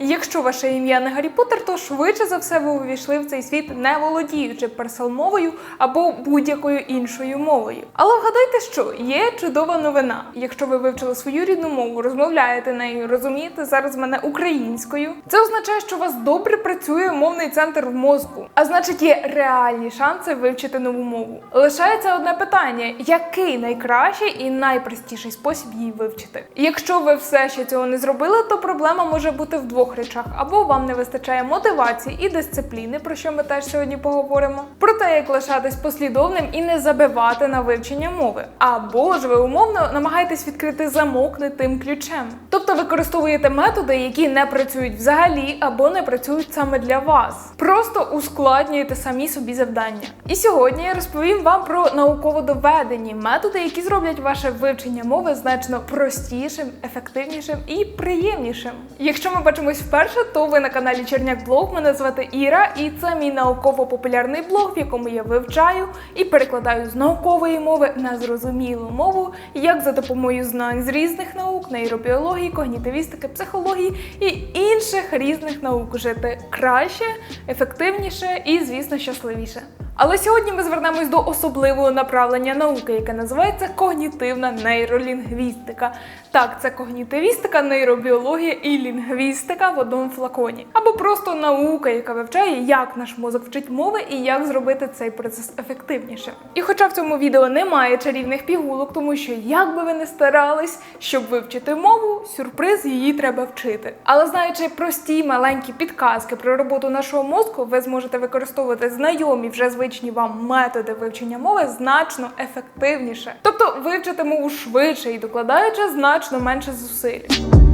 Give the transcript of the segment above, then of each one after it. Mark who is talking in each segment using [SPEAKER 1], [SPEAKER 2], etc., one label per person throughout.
[SPEAKER 1] Якщо ваше ім'я не Гаррі Поттер, то швидше за все ви увійшли в цей світ не володіючи перселмовою або будь-якою іншою мовою. Але вгадайте, що є чудова новина. Якщо ви вивчили свою рідну мову, розмовляєте нею, розумієте зараз мене українською. Це означає, що у вас добре працює мовний центр в мозку, а значить, є реальні шанси вивчити нову мову. Лишається одне питання: який найкращий і найпростіший спосіб її вивчити? Якщо ви все ще цього не зробили, то проблема може бути в двох речах: або вам не вистачає мотивації і дисципліни, про що ми теж сьогодні поговоримо, про те, як лишатись послідовним і не забивати на вивчення мови, або ж ви умовно намагаєтесь відкрити замок не тим ключем. Тобто використовуєте методи, які не працюють взагалі або не працюють саме для вас. Просто ускладнюєте самі собі завдання. І сьогодні я розповім вам про науково доведені методи, які зроблять ваше вивчення мови значно простішим, ефективнішим і приємнішим. Якщо ми бачимось вперше, то ви на каналі Черняк Блог. Мене звати Іра, і це мій науково-популярний блог, в якому я вивчаю і перекладаю з наукової мови на зрозумілу мову, як за допомогою знань з різних наук, нейробіології, когнітивістики, психології і інших різних наук жити краще, ефективніше і, звісно, щасливіше. Але сьогодні ми звернемось до особливого направлення науки, яке називається когнітивна нейролінгвістика. Так, це когнітивістика, нейробіологія і лінгвістика в одному флаконі. Або просто наука, яка вивчає, як наш мозок вчить мови і як зробити цей процес ефективніше. І хоча в цьому відео немає чарівних пігулок, тому що як би ви не старались, щоб вивчити мову, сюрприз її треба вчити. Але знаючи прості маленькі підказки про роботу нашого мозку, ви зможете використовувати знайомі вже звичні вам методи вивчення мови значно ефективніше. Тобто вивчити мову швидше і докладаючи значно менше зусиль.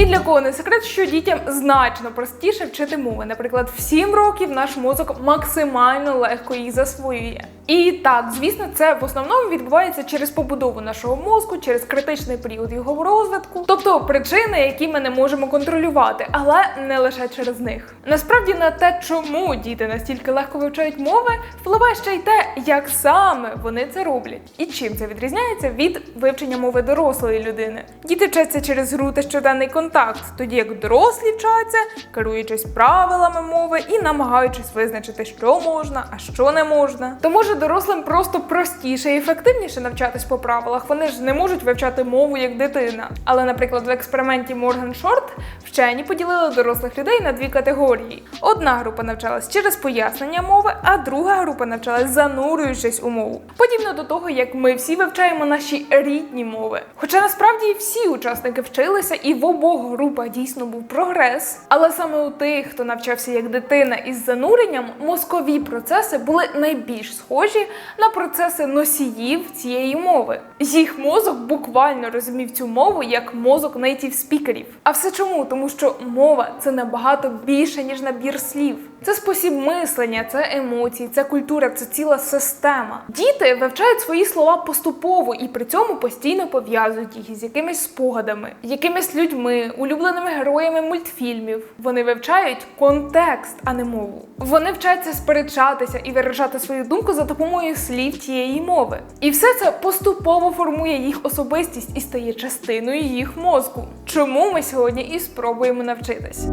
[SPEAKER 1] Ні для кого не секрет, що дітям значно простіше вчити мови. Наприклад, в 7 років наш мозок максимально легко їх засвоює. І так, звісно, це в основному відбувається через побудову нашого мозку, через критичний період його розвитку, тобто причини, які ми не можемо контролювати, але не лише через них. Насправді на те, чому діти настільки легко вивчають мови, впливає ще й те, як саме вони це роблять, і чим це відрізняється від вивчення мови дорослої людини. Діти вчаться через гру та щоденний контакт, тоді як дорослі вчаться, керуючись правилами мови і намагаючись визначити, що можна, а що не можна. То може дорослим просто простіше і ефективніше навчатись по правилах. Вони ж не можуть вивчати мову як дитина. Але, наприклад, в експерименті Морган Шорт вчені поділили дорослих людей на дві категорії. Одна група навчалась через пояснення мови, а друга група навчалась занурюючись у мову. Подібно до того, як ми всі вивчаємо наші рідні мови. Хоча насправді всі учасники вчилися, і в обох групах дійсно був прогрес. Але саме у тих, хто навчався як дитина із зануренням, мозкові процеси були найбільш схожі на процеси носіїв цієї мови. Їх мозок буквально розумів цю мову як мозок нейтів спікерів. А все чому? Тому що мова це набагато більше ніж набір слів. Це спосіб мислення, це емоції, це культура, це ціла система. Діти вивчають свої слова поступово і при цьому постійно пов'язують їх із якимись спогадами, якимись людьми, улюбленими героями мультфільмів. Вони вивчають контекст, а не мову. Вони вчаться сперечатися і виражати свою думку за допомогою слів тієї мови. І все це поступово формує їх особистість і стає частиною їх мозку. Чому ми сьогодні і спробуємо навчитись?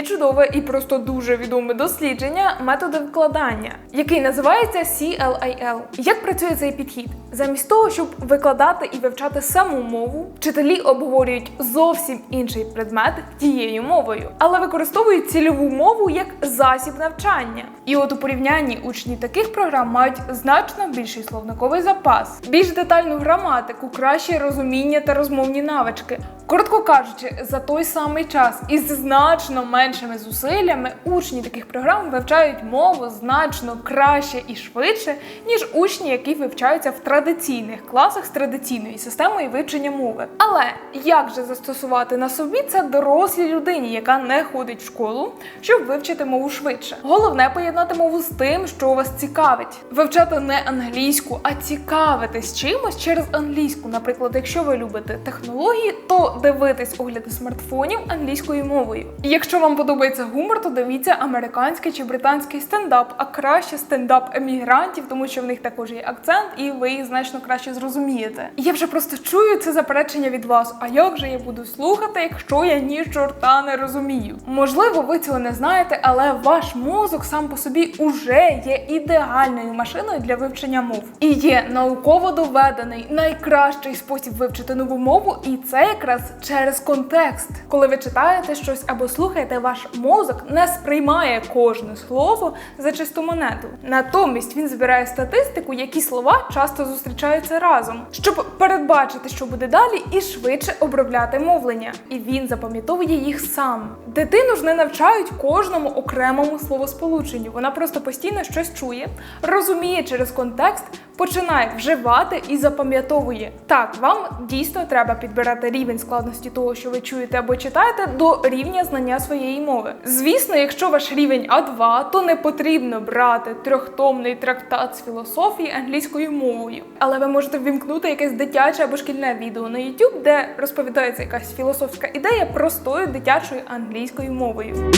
[SPEAKER 1] Є чудове і просто дуже відоме дослідження методи вкладання, який називається CLIL. Як працює цей підхід? Замість того, щоб викладати і вивчати саму мову, вчителі обговорюють зовсім інший предмет тією мовою, але використовують цільову мову як засіб навчання. І от у порівнянні учні таких програм мають значно більший словниковий запас, більш детальну граматику, краще розуміння та розмовні навички. Коротко кажучи, за той самий час із значно меншими зусиллями учні таких програм вивчають мову значно краще і швидше, ніж учні, які вивчаються в традиційних класах з традиційною системою вивчення мови. Але як же застосувати на собі це дорослій людині, яка не ходить в школу, щоб вивчити мову швидше? Головне поєднати мову з тим, що вас цікавить. Вивчати не англійську, а цікавитись чимось через англійську. Наприклад, якщо ви любите технології, то дивитись огляди смартфонів англійською мовою. Якщо вам подобається гумор, то дивіться американський чи британський стендап, а краще стендап емігрантів, тому що в них також є акцент, і ви їх значно краще зрозумієте. Я вже просто чую це заперечення від вас. А як же я буду слухати, якщо я ні чорта не розумію? Можливо, ви цього не знаєте, але ваш мозок сам по собі уже є ідеальною машиною для вивчення мов. І є науково доведений найкращий спосіб вивчити нову мову, і це якраз через контекст. Коли ви читаєте щось або слухаєте, ваш мозок не сприймає кожне слово за чисту монету. Натомість він збирає статистику, які слова часто зустрічаються разом, щоб передбачити, що буде далі, і швидше обробляти мовлення. І він запам'ятовує їх сам. Дитину ж не навчають кожному окремому словосполученню. Вона просто постійно щось чує, розуміє через контекст, починає вживати і запам'ятовує. Так, вам дійсно треба підбирати рівень складності того, що ви чуєте або читаєте, до рівня знання своєї мови. Звісно, якщо ваш рівень А2, то не потрібно брати трьохтомний трактат з філософії англійською мовою. Але ви можете ввімкнути якесь дитяче або шкільне відео на YouTube, де розповідається якась філософська ідея простою дитячою англійською мовою.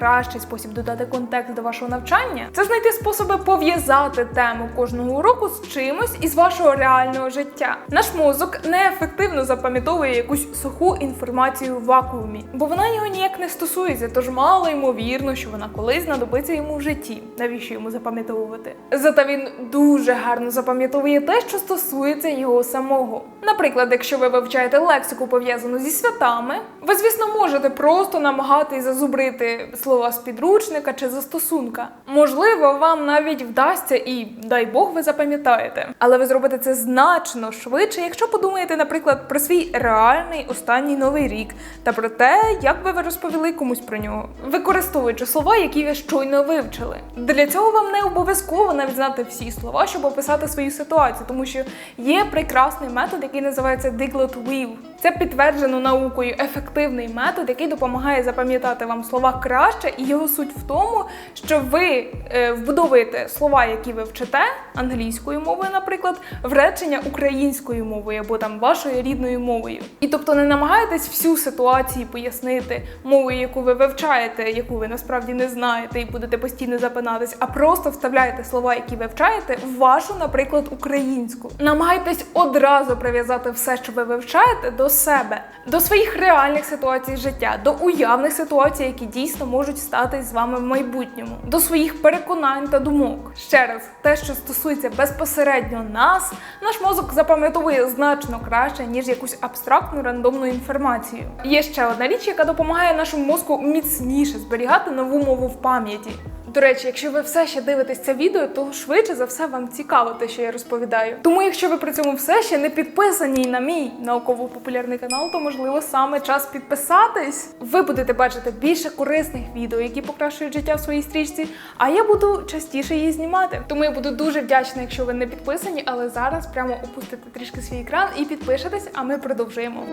[SPEAKER 1] Найкращий спосіб додати контекст до вашого навчання це знайти способи пов'язати тему кожного уроку з чимось із вашого реального життя. Наш мозок неефективно запам'ятовує якусь суху інформацію в вакуумі, бо вона його ніяк не стосується, тож мало ймовірно, що вона колись знадобиться йому в житті. Навіщо йому запам'ятовувати? Зате він дуже гарно запам'ятовує те, що стосується його самого. Наприклад, якщо ви вивчаєте лексику пов'язану зі святами, ви, звісно, можете просто намагатись зазубрити слова з підручника чи застосунка. Можливо, вам навіть вдасться і дай Бог ви запам'ятаєте. Але ви зробите це значно швидше, якщо подумаєте, наприклад, про свій реальний останній новий рік та про те, як би ви розповіли комусь про нього, використовуючи слова, які ви щойно вивчили. Для цього вам не обов'язково навіть знати всі слова, щоб описати свою ситуацію, тому що є прекрасний метод, який називається Diglot-Weave. Це підтверджено наукою ефективний метод, який допомагає запам'ятати вам слова краще, і його суть в тому, що ви е, вбудовуєте слова, які ви вчите англійською мовою, наприклад, в речення українською мовою або там вашою рідною мовою. І тобто не намагаєтесь всю ситуацію пояснити мовою, яку ви вивчаєте, яку ви насправді не знаєте, і будете постійно запинатись, а просто вставляєте слова, які вивчаєте, в вашу, наприклад, українську. Намагайтесь одразу прив'язати все, що ви вивчаєте, до себе, до своїх реальних ситуацій життя, до уявних ситуацій, які дійсно можуть стати з вами в майбутньому, до своїх переконань та думок. Ще раз, те, що стосується безпосередньо нас, наш мозок запам'ятовує значно краще, ніж якусь абстрактну рандомну інформацію. Є ще одна річ, яка допомагає нашому мозку міцніше зберігати нову мову в пам'яті. До речі, якщо ви все ще дивитесь це відео, то швидше за все вам цікаво те, що я розповідаю. Тому, якщо ви при цьому все ще не підписані на мій науково-популярний канал, то можливо саме час підписатись. Ви будете бачити більше корисних відео, які покращують життя в своїй стрічці. А я буду частіше її знімати. Тому я буду дуже вдячна, якщо ви не підписані, але зараз прямо опустите трішки свій екран і підпишетесь, а ми продовжуємо.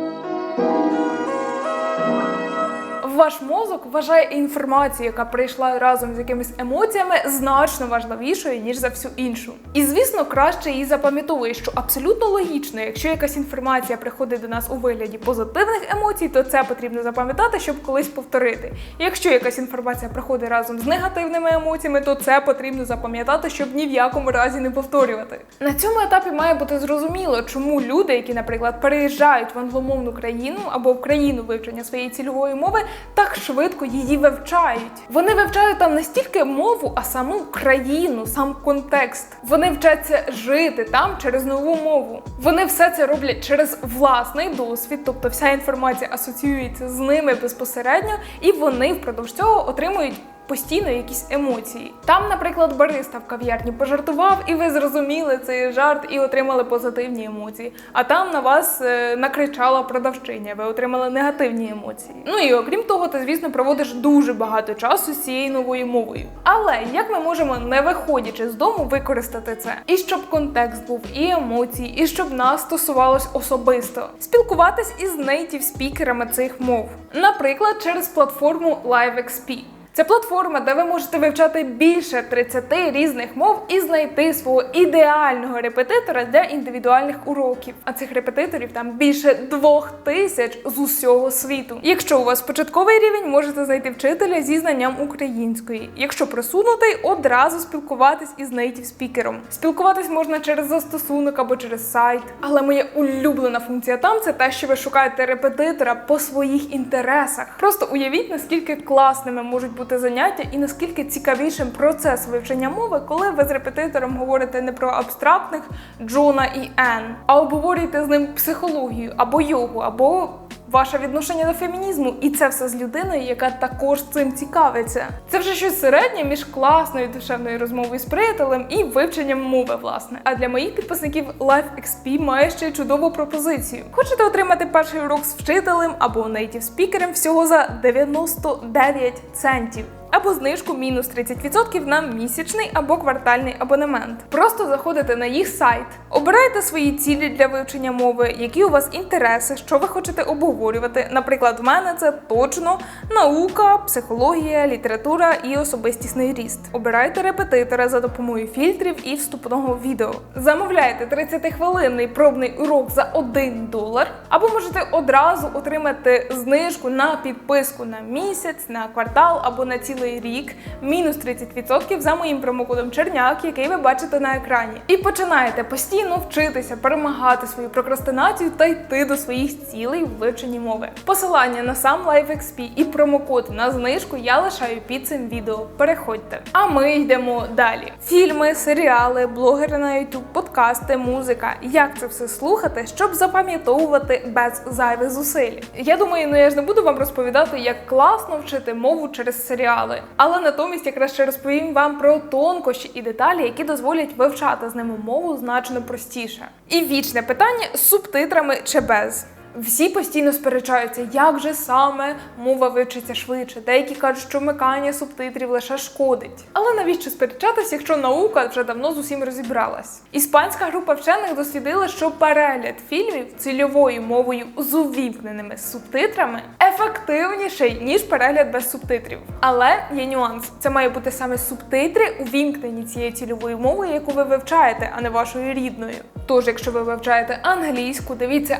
[SPEAKER 1] Ваш мозок вважає інформацію, яка прийшла разом з якимись емоціями, значно важливішою, ніж за всю іншу. І звісно, краще її запам'ятовує, що абсолютно логічно, якщо якась інформація приходить до нас у вигляді позитивних емоцій, то це потрібно запам'ятати, щоб колись повторити. Якщо якась інформація приходить разом з негативними емоціями, то це потрібно запам'ятати, щоб ні в якому разі не повторювати. На цьому етапі має бути зрозуміло, чому люди, які, наприклад, переїжджають в англомовну країну або в країну вивчення своєї цільової мови, так швидко її вивчають. Вони вивчають там не стільки мову, а саму країну, сам контекст. Вони вчаться жити там через нову мову. Вони все це роблять через власний досвід, тобто вся інформація асоціюється з ними безпосередньо, і вони впродовж цього отримують. Постійно якісь емоції. Там, наприклад, бариста в кав'ярні пожартував, і ви зрозуміли цей жарт і отримали позитивні емоції. А там на вас е, накричала продавчиня, ви отримали негативні емоції. Ну і окрім того, ти, звісно, проводиш дуже багато часу з цією новою мовою. Але як ми можемо, не виходячи з дому, використати це? І щоб контекст був, і емоції, і щоб нас стосувалось особисто, спілкуватись із нейтів спікерами цих мов, наприклад, через платформу LiveXP. Це платформа, де ви можете вивчати більше 30 різних мов і знайти свого ідеального репетитора для індивідуальних уроків. А цих репетиторів там більше двох тисяч з усього світу. Якщо у вас початковий рівень, можете знайти вчителя зі знанням української. Якщо просунутий, одразу спілкуватись із нейтів спікером. Спілкуватись можна через застосунок або через сайт. Але моя улюблена функція там це те, що ви шукаєте репетитора по своїх інтересах. Просто уявіть, наскільки класними можуть бути заняття і наскільки цікавішим процес вивчення мови, коли ви з репетитором говорите не про абстрактних Джона і Ен, а обговорюєте з ним психологію або йогу, або Ваше відношення до фемінізму, і це все з людиною, яка також цим цікавиться. Це вже щось середнє між класною душевною розмовою з приятелем і вивченням мови, власне. А для моїх підписників LifeXP має ще чудову пропозицію. Хочете отримати перший урок з вчителем або нейтів спікером всього за 99 центів. Або знижку мінус 30% на місячний або квартальний абонемент. Просто заходите на їх сайт, обирайте свої цілі для вивчення мови, які у вас інтереси, що ви хочете обговорювати. Наприклад, в мене це точно наука, психологія, література і особистісний ріст. Обирайте репетитора за допомогою фільтрів і вступного відео. Замовляйте 30-хвилинний пробний урок за 1 долар, або можете одразу отримати знижку на підписку на місяць, на квартал або на цілий рік, мінус 30% за моїм промокодом Черняк, який ви бачите на екрані. І починаєте постійно вчитися, перемагати свою прокрастинацію та йти до своїх цілей в вивченні мови. Посилання на сам LiveXP і промокод на знижку я лишаю під цим відео. Переходьте. А ми йдемо далі. Фільми, серіали, блогери на YouTube, подкасти, музика. Як це все слухати, щоб запам'ятовувати без зайвих зусиль? Я думаю, ну я ж не буду вам розповідати, як класно вчити мову через серіали, але натомість якраз ще розповім вам про тонкощі і деталі, які дозволять вивчати з ними мову значно простіше. І вічне питання з субтитрами чи без. Всі постійно сперечаються, як же саме мова вивчиться швидше. Деякі кажуть, що вмикання субтитрів лише шкодить. Але навіщо сперечатися, якщо наука вже давно з усім розібралась? Іспанська група вчених дослідила, що перегляд фільмів цільовою мовою з увімкненими субтитрами ефективніший ніж перегляд без субтитрів. Але є нюанс: це має бути саме субтитри, увімкнені цією цільовою мовою, яку ви вивчаєте, а не вашою рідною. Тож, якщо ви вивчаєте англійську, дивіться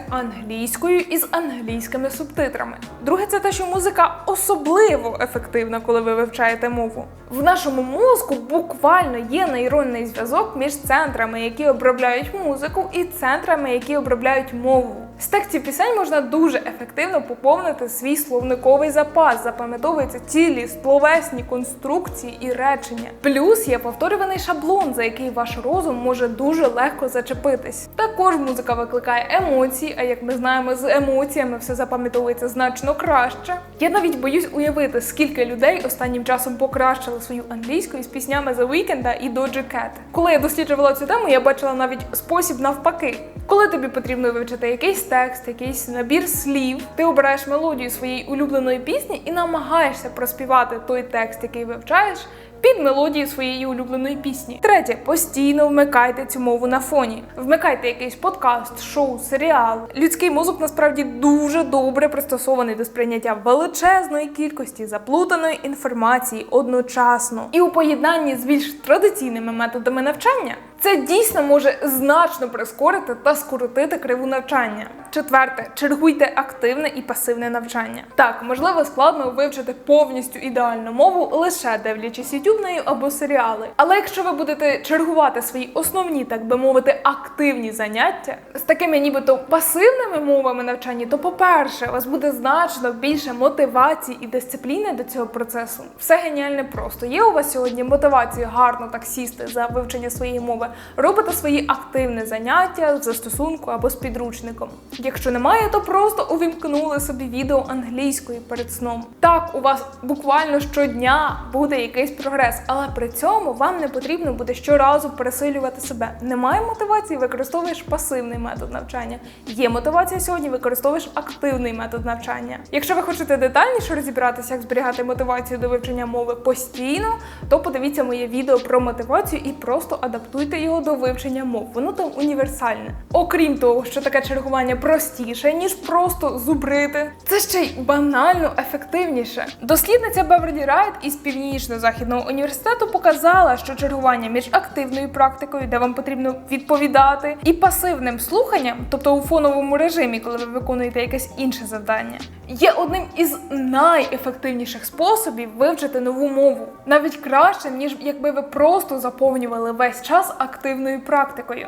[SPEAKER 1] англійською із англійськими субтитрами. Друге, це те, що музика особливо ефективна, коли ви вивчаєте мову. В нашому мозку буквально є нейронний зв'язок між центрами, які обробляють музику, і центрами, які обробляють мову. З текстів пісень можна дуже ефективно поповнити свій словниковий запас, запам'ятовуються цілі словесні конструкції і речення. Плюс є повторюваний шаблон, за який ваш розум може дуже легко зачепитись. Також музика викликає емоції, а як ми знаємо, з емоціями все запам'ятовується значно краще. Я навіть боюсь уявити, скільки людей останнім часом покращили свою англійську із піснями The Weeknd і Doja Cat. Коли я досліджувала цю тему, я бачила навіть спосіб навпаки. Коли тобі потрібно вивчити якийсь текст, якийсь набір слів, ти обираєш мелодію своєї улюбленої пісні і намагаєшся проспівати той текст, який вивчаєш. Під мелодію своєї улюбленої пісні. Третє, постійно вмикайте цю мову на фоні. Вмикайте якийсь подкаст, шоу, серіал. Людський мозок насправді дуже добре пристосований до сприйняття величезної кількості заплутаної інформації одночасно. І у поєднанні з більш традиційними методами навчання це дійсно може значно прискорити та скоротити криву навчання. Четверте, чергуйте активне і пасивне навчання. Так, можливо, складно вивчити повністю ідеальну мову, лише дивлячись ютюбнею або серіали. Але якщо ви будете чергувати свої основні, так би мовити, активні заняття з такими нібито пасивними мовами навчання, то, по-перше, у вас буде значно більше мотивації і дисципліни до цього процесу. Все геніальне просто. Є у вас сьогодні мотивація гарно так сісти за вивчення своєї мови, робите свої активні заняття в застосунку або з підручником. Якщо немає, то просто увімкнули собі відео англійською перед сном. Так, у вас буквально щодня буде якийсь прогрес, але при цьому вам не потрібно буде щоразу пересилювати себе. Немає мотивації, використовуєш пасивний метод навчання. Є мотивація сьогодні, використовуєш активний метод навчання. Якщо ви хочете детальніше розібратися, як зберігати мотивацію до вивчення мови постійно, то подивіться моє відео про мотивацію і просто адаптуйте залучити його до вивчення мов. Воно там універсальне. Окрім того, що таке чергування простіше, ніж просто зубрити, це ще й банально ефективніше. Дослідниця Беверлі Райт із північно-західного університету показала, що чергування між активною практикою, де вам потрібно відповідати, і пасивним слуханням, тобто у фоновому режимі, коли ви виконуєте якесь інше завдання, є одним із найефективніших способів вивчити нову мову, навіть краще, ніж якби ви просто заповнювали весь час активною практикою.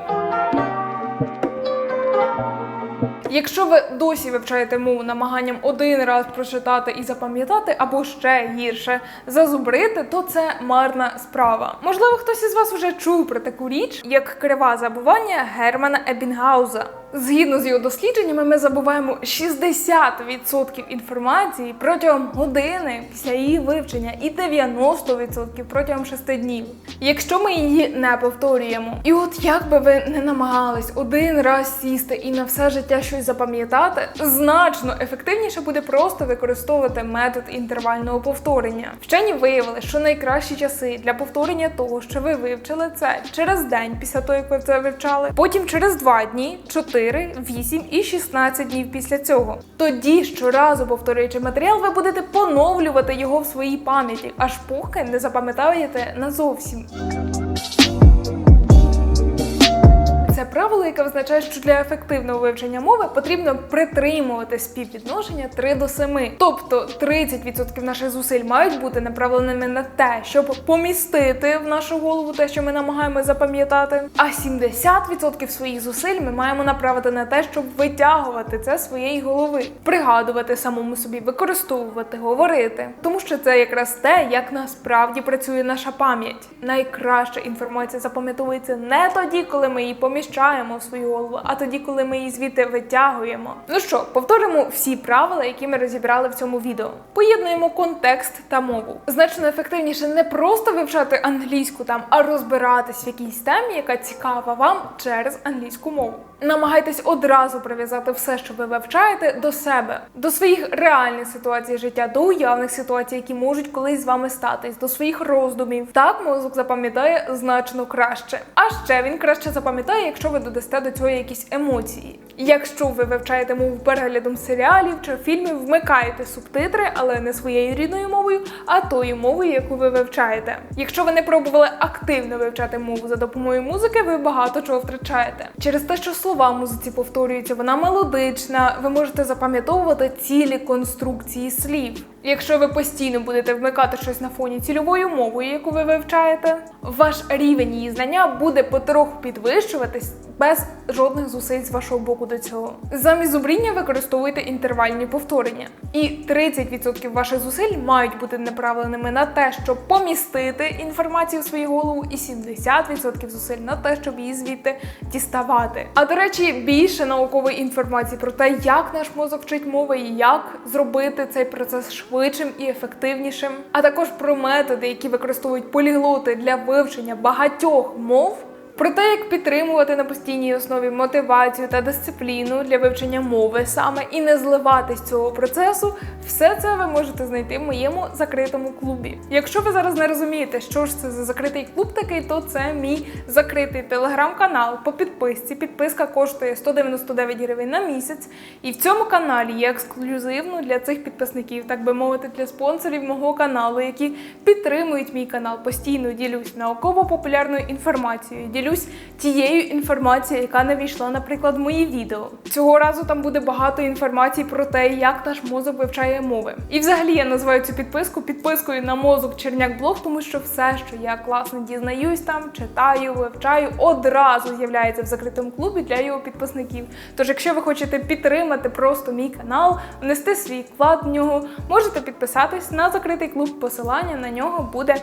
[SPEAKER 1] Якщо ви досі вивчаєте мову намаганням один раз прочитати і запам'ятати, або ще гірше зазубрити, то це марна справа. Можливо, хтось із вас вже чув про таку річ, як криве забування Германа Ебінгауза. Згідно з його дослідженнями, ми забуваємо 60% інформації протягом години після її вивчення і 90% протягом 6 днів. Якщо ми її не повторюємо, і от як би ви не намагались один раз сісти і на все життя щось запам'ятати, значно ефективніше буде просто використовувати метод інтервального повторення. Вчені виявили, що найкращі часи для повторення того, що ви вивчили, це через день після того, як ви це вивчали, потім через 2 дні, 4, 8 і 16 днів після цього. Тоді щоразу повторюючи матеріал, ви будете поновлювати його в своїй пам'яті, аж поки не запам'ятаєте назовсім. Правило, яке визначає, що для ефективного вивчення мови потрібно притримувати співвідношення 3 до 7. Тобто 30% наших зусиль мають бути направленими на те, щоб помістити в нашу голову те, що ми намагаємося запам'ятати. А 70% своїх зусиль ми маємо направити на те, щоб витягувати це з своєї голови, пригадувати самому собі, використовувати, говорити. Тому що це якраз те, як насправді працює наша пам'ять. Найкраща інформація запам'ятовується не тоді, коли ми її поміщаємо в свою голову, а тоді, коли ми її звідти витягуємо. Ну що, повторимо всі правила, які ми розібрали в цьому відео. Поєднуємо контекст та мову. Значно ефективніше не просто вивчати англійську там, а розбиратись в якійсь темі, яка цікава вам через англійську мову. Намагайтесь одразу прив'язати все, що ви вивчаєте, до себе, до своїх реальних ситуацій життя, до уявних ситуацій, які можуть колись з вами статись, до своїх роздумів. Так мозок запам'ятає значно краще. А ще він краще запам'ятає, якщо ви додасте до цього якісь емоції. Якщо ви вивчаєте мову переглядом серіалів чи фільмів, вмикаєте субтитри, але не своєю рідною мовою, а тою мовою, яку ви вивчаєте. Якщо ви не пробували активно вивчати мову за допомогою музики, ви багато чого втрачаєте. Через те, що слова музиці повторюються, вона мелодична, ви можете запам'ятовувати цілі конструкції слів. Якщо ви постійно будете вмикати щось на фоні цільовою мовою, яку ви вивчаєте, ваш рівень її знання буде потроху підвищуватись без жодних зусиль з вашого боку до цього. Замість зубріння використовуйте інтервальні повторення. І 30% ваших зусиль мають бути направленими на те, щоб помістити інформацію в свою голову, і 70% зусиль на те, щоб її звідти діставати. А до речі, більше наукової інформації про те, як наш мозок вчить мови і як зробити цей процес швидшим і ефективнішим, а також про методи, які використовують поліглоти для вивчення багатьох мов. Про те, як підтримувати на постійній основі мотивацію та дисципліну для вивчення мови саме і не зливатись цього процесу, все це ви можете знайти в моєму закритому клубі. Якщо ви зараз не розумієте, що ж це за закритий клуб такий, то це мій закритий телеграм-канал по підписці. Підписка коштує 199 гривень на місяць, і в цьому каналі є ексклюзивно для цих підписників, так би мовити, для спонсорів мого каналу, які підтримують мій канал. Постійно ділюсь науково-популярною інформацією. Ділюсь тією інформацією, яка не війшла, наприклад, в мої відео. Цього разу там буде багато інформації про те, як наш мозок вивчає мови. І взагалі я називаю цю підписку підпискою на мозок Черняк Блог, тому що все, що я класно дізнаюсь там, читаю, вивчаю, одразу з'являється в закритому клубі для його підписників. Тож, якщо ви хочете підтримати просто мій канал, внести свій вклад в нього, можете підписатись на закритий клуб. Посилання на нього буде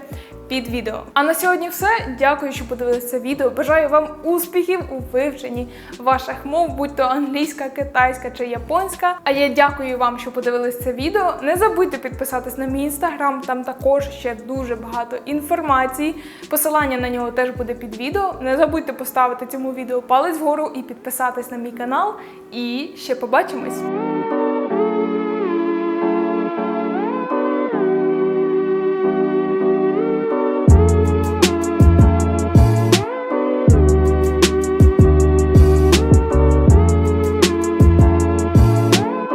[SPEAKER 1] під відео. А на сьогодні все. Дякую, що подивилися відео. Бажаю вам успіхів у вивченні ваших мов, будь то англійська, китайська чи японська. А я дякую вам, що подивилися це відео. Не забудьте підписатись на мій інстаграм, там також ще дуже багато інформації. Посилання на нього теж буде під відео. Не забудьте поставити цьому відео палець вгору і підписатись на мій канал. І ще побачимось!